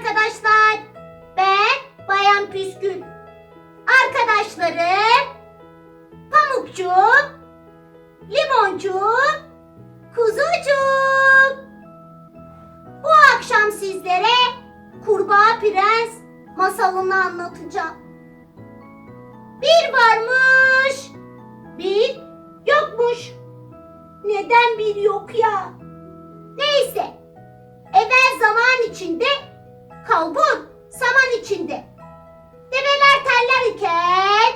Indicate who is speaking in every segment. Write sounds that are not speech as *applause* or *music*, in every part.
Speaker 1: arkadaşlar. Ben Bayan Püskül. Arkadaşlarım Pamukcuğum, Limoncuğum, Kuzucuğum. Bu akşam sizlere Kurbağa Prens masalını anlatacağım. Bir varmış, bir yokmuş. Neden bir yok ya? Neyse, evvel zaman içinde, kalbur saman içinde. Develer teller iken,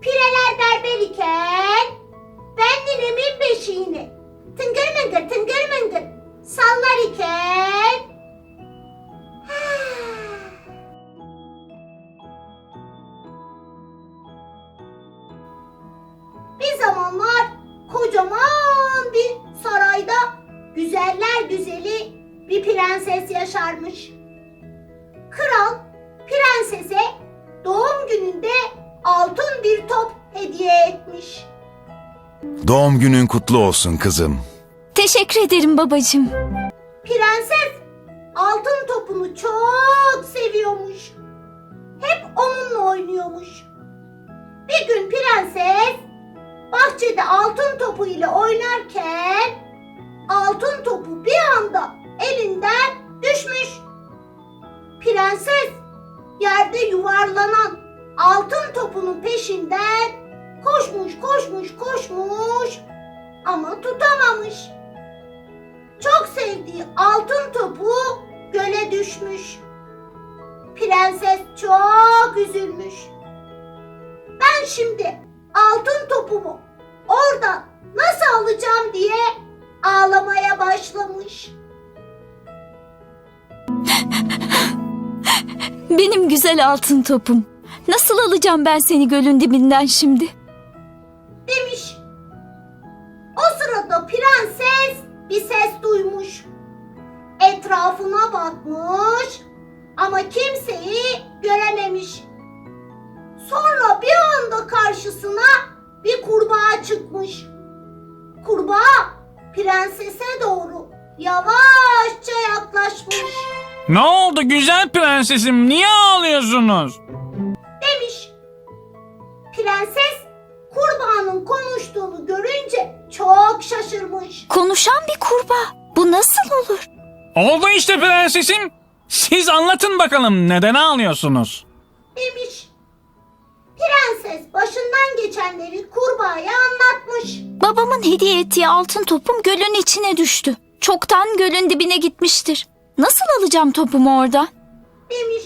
Speaker 1: pireler berber iken, ben ninemin beşiğini tıngır mıngır tıngır mıngır sallar iken, *sighs* Bir zamanlar kocaman bir sarayda güzeller güzeli bir prenses yaşarmış. Kral prensese doğum gününde altın bir top hediye etmiş.
Speaker 2: Doğum günün kutlu olsun kızım.
Speaker 3: Teşekkür ederim babacığım.
Speaker 1: Prenses altın topunu çok seviyormuş. Hep onunla oynuyormuş. Bir gün prenses bahçede altın topu ile oynarken altın topu bir anda elinden düşmüş. Prenses yerde yuvarlanan altın topunun peşinden koşmuş koşmuş koşmuş ama tutamamış. Çok sevdiği altın topu göle düşmüş. Prenses çok üzülmüş. Ben şimdi altın topumu oradan nasıl alacağım diye ağlamaya başlamış.
Speaker 3: Benim güzel altın topum. Nasıl alacağım ben seni gölün dibinden şimdi?
Speaker 1: demiş. O sırada prenses bir ses duymuş. Etrafına bakmış ama kimseyi görememiş. Sonra bir anda karşısına bir kurbağa çıkmış. Kurbağa prensese doğru yavaşça yaklaşmış.
Speaker 4: Ne oldu güzel prensesim? Niye ağlıyorsunuz?
Speaker 1: demiş. Prenses kurbağanın konuştuğunu görünce çok şaşırmış.
Speaker 3: Konuşan bir kurbağa. Bu nasıl olur?
Speaker 4: Oldu işte prensesim. Siz anlatın bakalım neden ağlıyorsunuz?
Speaker 1: demiş. Prenses başından geçenleri kurbağaya anlatmış.
Speaker 3: Babamın hediye ettiği altın topum gölün içine düştü. Çoktan gölün dibine gitmiştir. Nasıl alacağım topumu oradan?
Speaker 1: Demiş.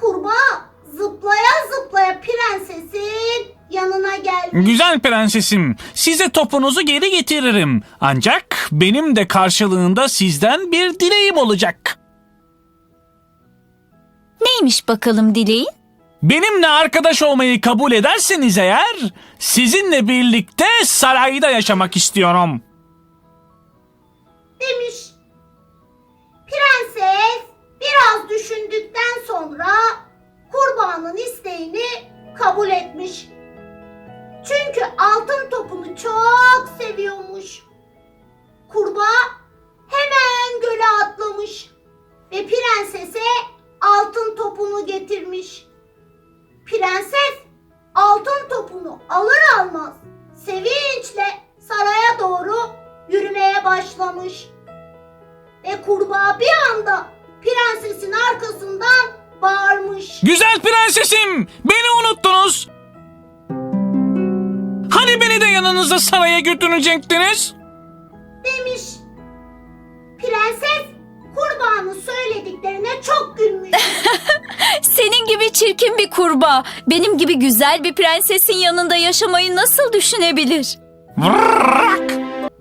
Speaker 1: Kurbağa zıplaya zıplaya prensesin yanına gelmiş.
Speaker 4: Güzel prensesim, size topunuzu geri getiririm. Ancak benim de karşılığında sizden bir dileğim olacak.
Speaker 3: Neymiş bakalım dileğin?
Speaker 4: Benimle arkadaş olmayı kabul ederseniz eğer, sizinle birlikte sarayda yaşamak istiyorum.
Speaker 1: Kabul etmiş. Çünkü altın topunu çok seviyormuş. Kurbağa hemen göle atlamış ve prensese altın
Speaker 4: yanınıza saraya götürecektiniz?
Speaker 1: Demiş. Prenses kurbağanın söylediklerine çok gülmüş. *laughs*
Speaker 3: Senin gibi çirkin bir kurbağa, benim gibi güzel bir prensesin yanında yaşamayı nasıl düşünebilir?
Speaker 4: Vrrrak!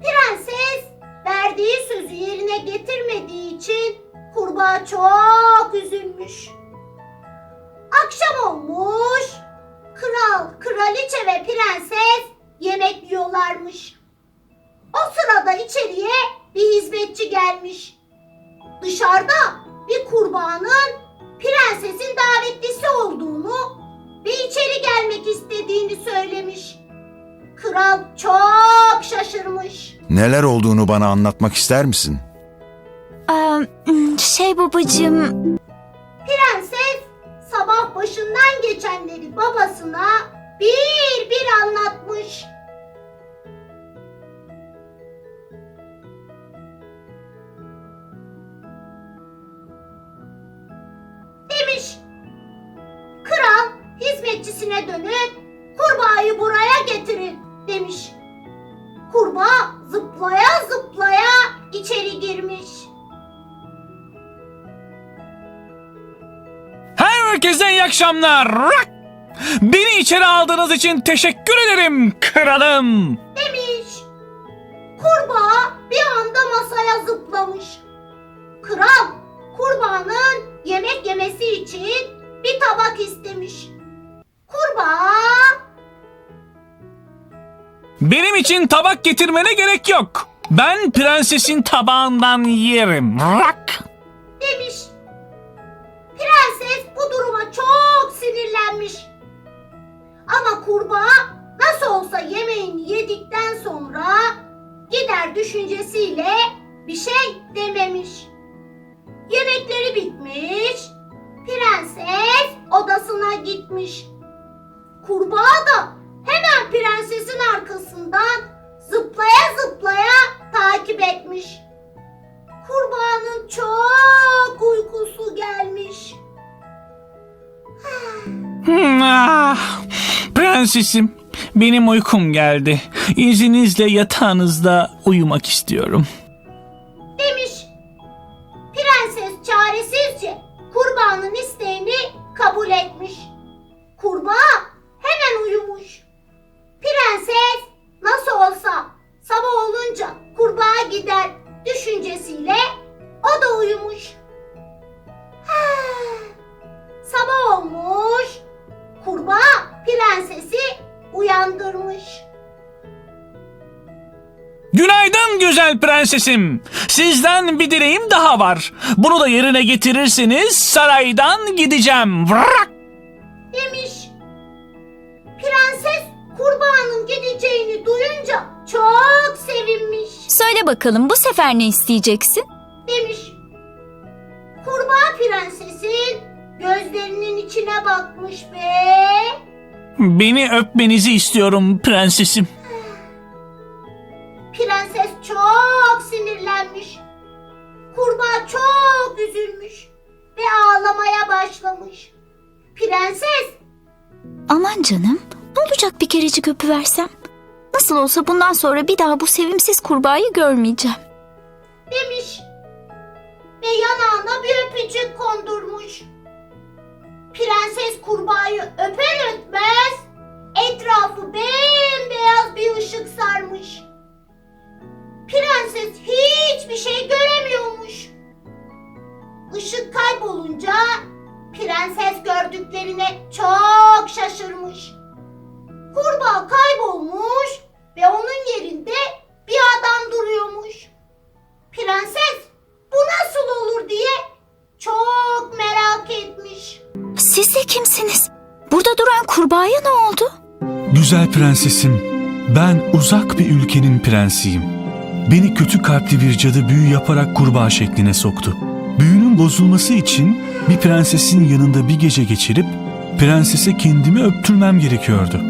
Speaker 1: Prenses verdiği sözü yerine getirmediği için kurbağa çok üzülmüş. Akşam olmuş. Kral, kraliçe ve prenses yemek yiyorlarmış. O sırada içeriye bir hizmetçi gelmiş. Dışarıda bir kurbağanın prensesin davetlisi olduğunu ve içeri gelmek istediğini söylemiş. Kral çok şaşırmış.
Speaker 2: Neler olduğunu bana anlatmak ister misin?
Speaker 3: Şey Şey babacığım,
Speaker 1: Prenses sabah başından geçenleri babasına bir bir anlatmış. Hizmetçisine dönüp kurbağayı buraya getirin demiş. Kurbağa zıplaya zıplaya içeri girmiş.
Speaker 4: Herkese iyi akşamlar. Beni içeri aldığınız için teşekkür ederim kralım.
Speaker 1: demiş. Kurbağa bir anda masaya zıplamış. Kral kurbağanın yemek yemesi için bir tabak istemiş. Kurbağa
Speaker 4: Benim için tabak getirmene gerek yok. Ben prensesin tabağından yerim. Rak!
Speaker 1: demiş. Prenses bu duruma çok sinirlenmiş. Ama kurbağa nasıl olsa yemeğini yedikten sonra gider düşüncesiyle bir şey dememiş. Yemekleri bitmiş. Prenses odasına gitmiş. Kurbağa da hemen prensesin arkasından zıplaya zıplaya takip etmiş. Kurbağanın çok uykusu gelmiş.
Speaker 4: Hmm, ah, prensesim, benim uykum geldi. İzninizle yatağınızda uyumak istiyorum.
Speaker 1: Düşüncesiyle o da uyumuş. Sabah olmuş. Kurbağa prensesi uyandırmış.
Speaker 4: Günaydın güzel prensesim. Sizden bir dileğim daha var. Bunu da yerine getirirseniz saraydan gideceğim. Vrak!
Speaker 3: Söyle bakalım bu sefer ne isteyeceksin?
Speaker 1: demiş. Kurbağa prensesin gözlerinin içine bakmış ve
Speaker 4: Beni öpmenizi istiyorum prensesim. *sighs*
Speaker 1: prenses çok sinirlenmiş. Kurbağa çok üzülmüş ve ağlamaya başlamış. Prenses
Speaker 3: Aman canım, ne olacak bir kerecik öpüversem? Nasıl olsa bundan sonra bir daha bu sevimsiz kurbağayı görmeyeceğim.
Speaker 1: demiş ve yanağına bir öpücük kondurmuş. Prenses kurbağayı öper öpmez etrafı bembeyaz bir ışık sarmış. Prenses hiçbir şey göremiyormuş. Işık kaybolunca prenses gördüklerine çok şaşırmış. Kurbağa kaybolmuş
Speaker 5: Güzel prensesim, ben uzak bir ülkenin prensiyim. Beni kötü kalpli bir cadı büyü yaparak kurbağa şekline soktu. Büyünün bozulması için bir prensesin yanında bir gece geçirip prensese kendimi öptürmem gerekiyordu.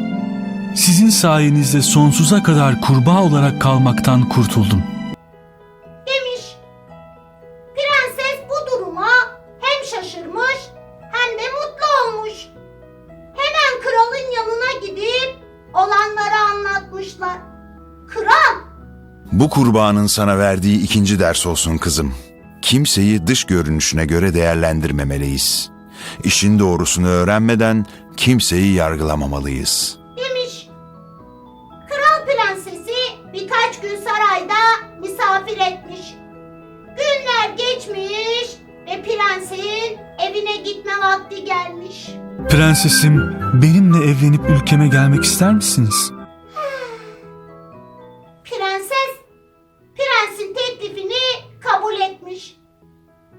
Speaker 5: Sizin sayenizde sonsuza kadar kurbağa olarak kalmaktan kurtuldum.
Speaker 1: demiş. Prenses bu duruma hem şaşırmış hem de mutlu olmuş. Hemen kralın yanına gidip olanları anlatmışlar. Kral
Speaker 2: Bu kurbağanın sana verdiği ikinci ders olsun kızım. Kimseyi dış görünüşüne göre değerlendirmemeliyiz. İşin doğrusunu öğrenmeden kimseyi yargılamamalıyız.
Speaker 1: Evine gitme vakti gelmiş.
Speaker 5: Prensesim, benimle evlenip ülkeme gelmek ister misiniz?
Speaker 1: Prenses prensin teklifini kabul etmiş.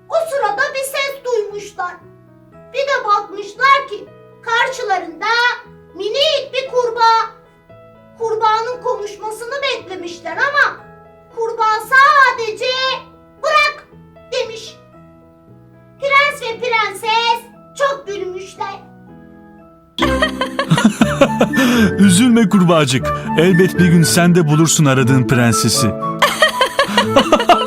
Speaker 1: O sırada bir ses duymuşlar. Bir de bakmışlar ki karşılarında minik bir kurbağa. Kurbağanın konuşmasını beklemişler ama kurbağa sadece prenses çok gülmüşler. *laughs*
Speaker 5: Üzülme kurbağacık. Elbet bir gün sen de bulursun aradığın prensesi. *laughs*